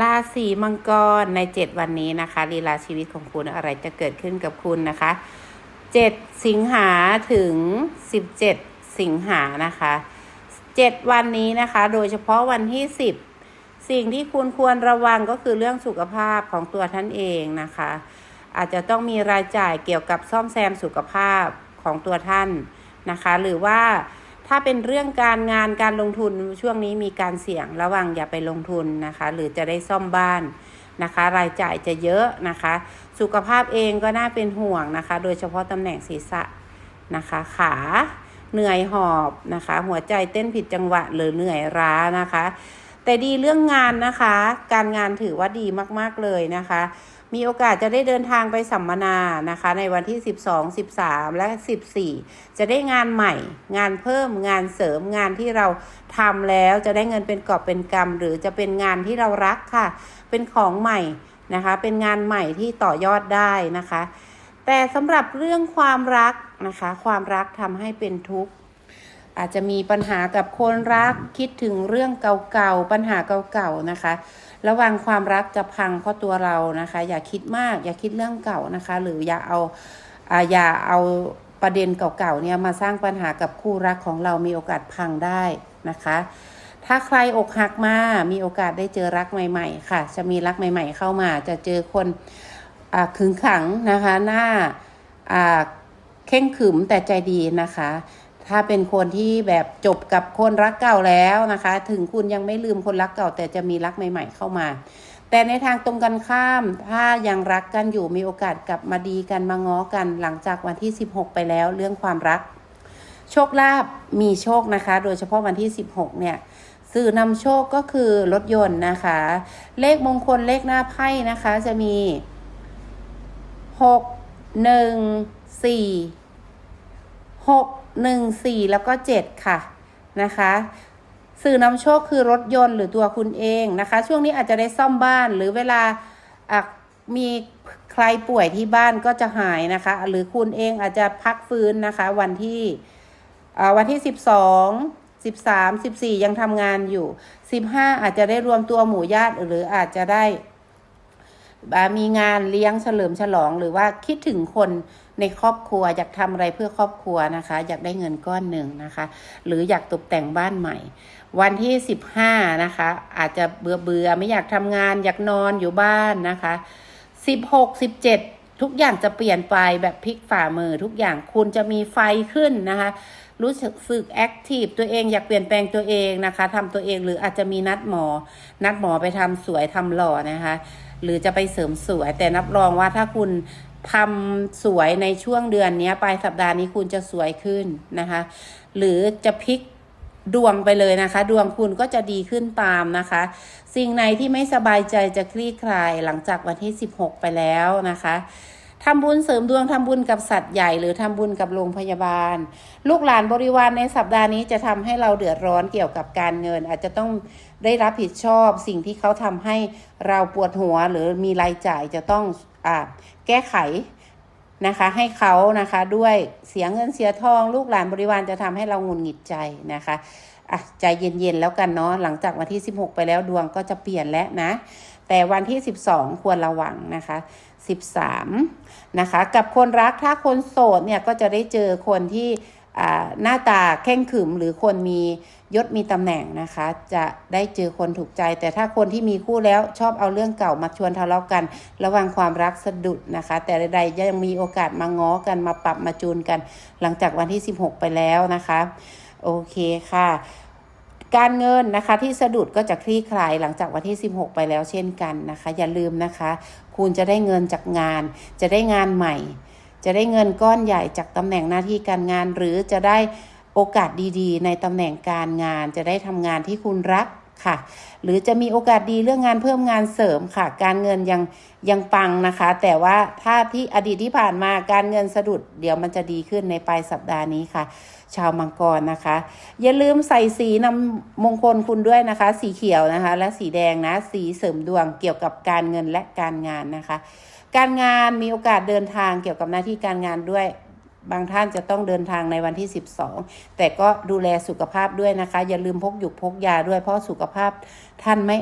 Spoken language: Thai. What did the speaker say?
ราศีมังกรใน 7 วันนี้นะคะลีลาชีวิตของคุณอะไรจะเกิดขึ้นกับคุณนะคะ 7 สิงหาถึง 17 สิงหานะคะ 7 วันนี้นะคะ โดยเฉพาะวันที่ 10 สิ่งที่คุณควรระวังก็คือเรื่องสุขภาพของตัวท่านเองนะคะ อาจจะต้องมีรายจ่ายเกี่ยวกับซ่อมแซมสุขภาพของตัวท่านนะคะ หรือว่า ถ้าเป็นเรื่องการงานการลงทุนช่วงนี้มีการเสี่ยงระวังอย่าไปลงทุนนะคะ หรือจะได้ซ่อมบ้านนะคะ รายจ่ายจะเยอะนะคะ สุขภาพเองก็น่าเป็นห่วงนะคะ โดยเฉพาะตำแหน่งศีรษะนะคะขาเหนื่อยหอบนะคะ หัวใจเต้นผิดจังหวะหรือเหนื่อยร้านะคะ แต่ดีเรื่องงานนะคะ การงานถือว่าดีมากๆเลยนะคะ มีโอกาสจะได้เดินทางไปสัมมนานะคะ ในวันที่ 12 13 และ 14 จะได้งานใหม่ งานเพิ่มงานเสริมงานที่เราทำแล้วจะได้เงินเป็นกอบเป็นกำหรือจะเป็นงานที่เรารักค่ะ เป็นของใหม่นะคะ เป็นงานใหม่ที่ต่อยอดได้นะคะ แต่สำหรับเรื่องความรักนะคะ ความรักทำให้เป็นทุกข์ อาจจะมีปัญหากับคนรักคิดถึงเรื่องเก่าๆปัญหาเก่าๆนะคะ ระวังความรักจะพังเพราะตัวเรานะคะ อย่าคิดมาก อย่าคิดเรื่องเก่านะคะ หรืออย่าเอาอย่าเอาประเด็นเก่าๆเนี่ยมาสร้างปัญหากับคู่รักของเรามีโอกาสพังได้นะคะ ถ้าใครอกหักมามีโอกาสได้เจอรักใหม่ ๆ ค่ะ จะมีรักใหม่ ๆ เข้ามา จะเจอคนอ่าขึงขังนะคะ หน้าอ่าเข่งขึมแต่ใจดีนะคะ ถ้าเป็นคนที่แบบจบกับคนรักเก่าแล้วนะคะ ถึงคุณยังไม่ลืมคนรักเก่า แต่จะมีรักใหม่ ๆ เข้ามา แต่ในทางตรงกันข้าม ถ้ายังรักกันอยู่มีโอกาสกลับมาดีกันมาง้อกัน หลังจากวันที่ 16 ไปแล้วเรื่องความรัก โชคลาภมีโชคนะคะ โดยเฉพาะวันที่ 16 เนี่ยสื่อนำโชคก็คือรถยนต์นะคะ เลขมงคลเลขหน้าไพ่นะคะ จะมี 6 1 4หก หนึ่งสี่แล้วก็เจ็ดค่ะนะคะสื่อนำโชคคือรถยนต์หรือตัวคุณเองนะคะ ช่วงนี้อาจจะได้ซ่อมบ้านหรือเวลามีใครป่วยที่บ้านก็จะหายนะคะ หรือคุณเองอาจจะพักฟื้นนะคะ วันที่วันที่สิบสองสิบสามสิบสี่ยังทำงานอยู่สิบห้าอาจจะได้รวมตัวหมู่ญาติหรืออาจจะได้ มีงานเลี้ยงเฉลิมฉลอง หรือว่าคิดถึงคนในครอบครัวอยากทำอะไรเพื่อครอบครัวนะคะ อยากได้เงินก้อนหนึ่งนะคะ หรืออยากตกแต่งบ้านใหม่ วันที่ 15 นะคะ อาจจะเบื่อเบื่อไม่อยากทำงานอยากนอนอยู่บ้านนะคะ 16 17 ทุกอย่างจะเปลี่ยนไปแบบพลิกฝ่ามือทุกอย่างคุณจะมีไฟขึ้นนะคะ รู้สึกแอคทีฟตัวเองอยากเปลี่ยนแปลงตัวเองนะคะทำตัวเองหรืออาจจะมีนัดหมอ นัดหมอไปทำสวยทำหล่อนะคะ หรือจะไปเสริมสวย แต่นับรองว่าถ้าคุณทำสวยในช่วงเดือนนี้ปลายสัปดาห์นี้คุณจะสวยขึ้นนะคะ หรือจะพลิกดวงไปเลยนะคะ ดวงคุณก็จะดีขึ้นตามนะคะ สิ่งไหนที่ไม่สบายใจจะคลี่คลายหลังจากวันที่ 16 ไปแล้วนะคะ ทำบุญเสริมดวงทำบุญกับสัตว์ใหญ่ หรือทำบุญกับโรงพยาบาล ลูกหลานบริวารในสัปดาห์นี้จะทำให้เราเดือดร้อนเกี่ยวกับการเงิน อาจจะต้องได้รับผิดชอบ สิ่งที่เขาทำให้เราปวดหัวหรือมีรายจ่ายจะต้องอแก้ไขนะคะให้เขานะคะด้วยเสียเงินเสียทอง ลูกหลานบริวารจะทำให้เราหงุดหงิดใจนะคะ อะใจเย็นๆแล้วกันเนาะหลังจากวันที่ 16 ไปแล้วดวงก็จะเปลี่ยนแล้วนะ แต่วันที่ 12 ควรระวังนะคะ 13 นะคะ กับคนรักถ้าคนโสดเนี่ยก็จะได้เจอคนที่หน้าตาแข่งขรึมหรือคนมียศมีตำแหน่งนะคะ จะได้เจอคนถูกใจ แต่ถ้าคนที่มีคู่แล้วชอบเอาเรื่องเก่ามาชวนทะเลาะกัน ระวังความรักสะดุดนะคะ แต่ใดๆยังมีโอกาสมาง้อกันมาปรับมาจูนกัน หลังจากวันที่ 16 ไปแล้วนะคะ โอเคค่ะ การเงินนะคะที่สะดุดก็จะคลี่คลายหลังจากวันที่ 16 ไปแล้วเช่นกันนะคะ อย่าลืมนะคะ คุณจะได้เงินจากงาน จะได้งานใหม่ จะได้เงินก้อนใหญ่จากตำแหน่งหน้าที่การงาน หรือจะได้โอกาสดีๆ ในตำแหน่งการงาน จะได้ทำงานที่คุณรัก ค่ะ หรือจะมีโอกาสดีเรื่องงานเพิ่มงานเสริมค่ะ การเงินยังยังปังนะคะ แต่ว่าถ้าที่อดีตที่ผ่านมาการเงินสะดุดเดี๋ยวมันจะดีขึ้นในปลายสัปดาห์นี้ค่ะ ชาวมังกรนะคะ อย่าลืมใส่สีนำมงคลคุณด้วยนะคะ สีเขียวนะคะ และสีแดงนะสีเสริมดวงเกี่ยวกับการเงินและการงานนะคะ การงานมีโอกาสเดินทางเกี่ยวกับหน้าที่การงานด้วย บางท่านจะต้องเดินทางในวันที่ 12 แต่ก็ดูแลสุขภาพด้วยนะคะ อย่าลืมพกหยุกพกยาด้วยเพราะสุขภาพท่านไม่